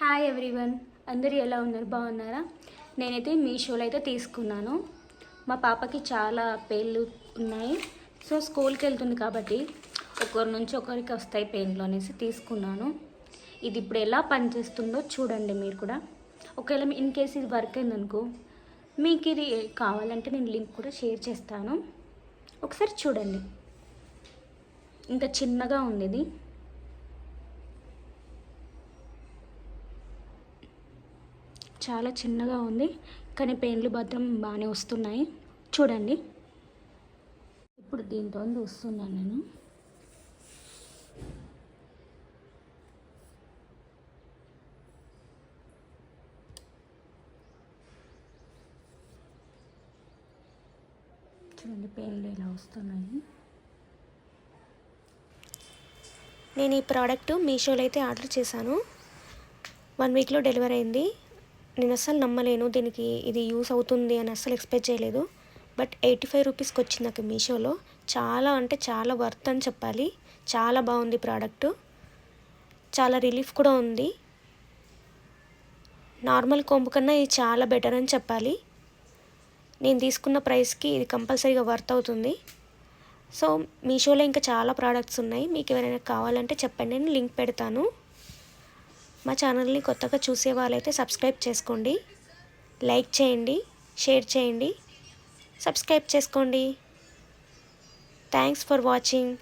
Hi everyone అందరూ ఎలా ఉన్నారు? బాగున్నారా? నేనైతే మీషోలో అయితే తీసుకున్నాను. మా పాపకి చాలా పేర్లు ఉన్నాయి. సో స్కూల్కి వెళ్తుంది కాబట్టి ఒకరి నుంచి ఒకరికి వస్తాయి పెయిన్లు అనేసి తీసుకున్నాను. ఇది ఇప్పుడు ఎలా పనిచేస్తుందో చూడండి మీరు కూడా. ఒకవేళ ఇన్ కేస్ ఇది వర్క్ అయిందనుకో మీకు ఇది కావాలంటే నేను లింక్ కూడా షేర్ చేస్తాను. ఒకసారి చూడండి. ఇంకా చిన్నగా ఉంది ఇది. చాలా చిన్నగా ఉంది కానీ పెయిన్లు భద్రం బాగానే వస్తున్నాయి. చూడండి. ఇప్పుడు దీంతో చూస్తున్నాను నేను. చూడండి పెయిన్లు ఇలా వస్తున్నాయి. నేను ఈ ప్రోడక్ట్ మీషోలో అయితే ఆర్డర్ చేశాను. వన్ వీక్లో డెలివరీ అయింది. నేను అస్సలు నమ్మలేను దీనికి ఇది యూస్ అవుతుంది అని అస్సలు ఎక్స్పెక్ట్ చేయలేదు. బట్ ఎయిటీ ఫైవ్ రూపీస్కి వచ్చింది నాకు మీషోలో. చాలా అంటే చాలా వర్త్ అని చెప్పాలి. చాలా బాగుంది ప్రోడక్ట్ చాలా రిలీఫ్ కూడా ఉంది. నార్మల్ కొంపు కన్నా ఇది చాలా బెటర్ అని చెప్పాలి. నేను తీసుకున్న ప్రైస్కి ఇది కంపల్సరీగా వర్త్ అవుతుంది. సో మీషోలో ఇంకా చాలా ప్రోడక్ట్స్ ఉన్నాయి. మీకు ఎవరైనా కావాలంటే చెప్పండి. నేను లింక్ పెడతాను. మా ఛానల్ని కొత్తగా చూసే వాళ్ళైతే సబ్స్క్రైబ్ చేసుకోండి. లైక్ చేయండి షేర్ చేయండి. సబ్స్క్రైబ్ చేసుకోండి. Thanks for watching.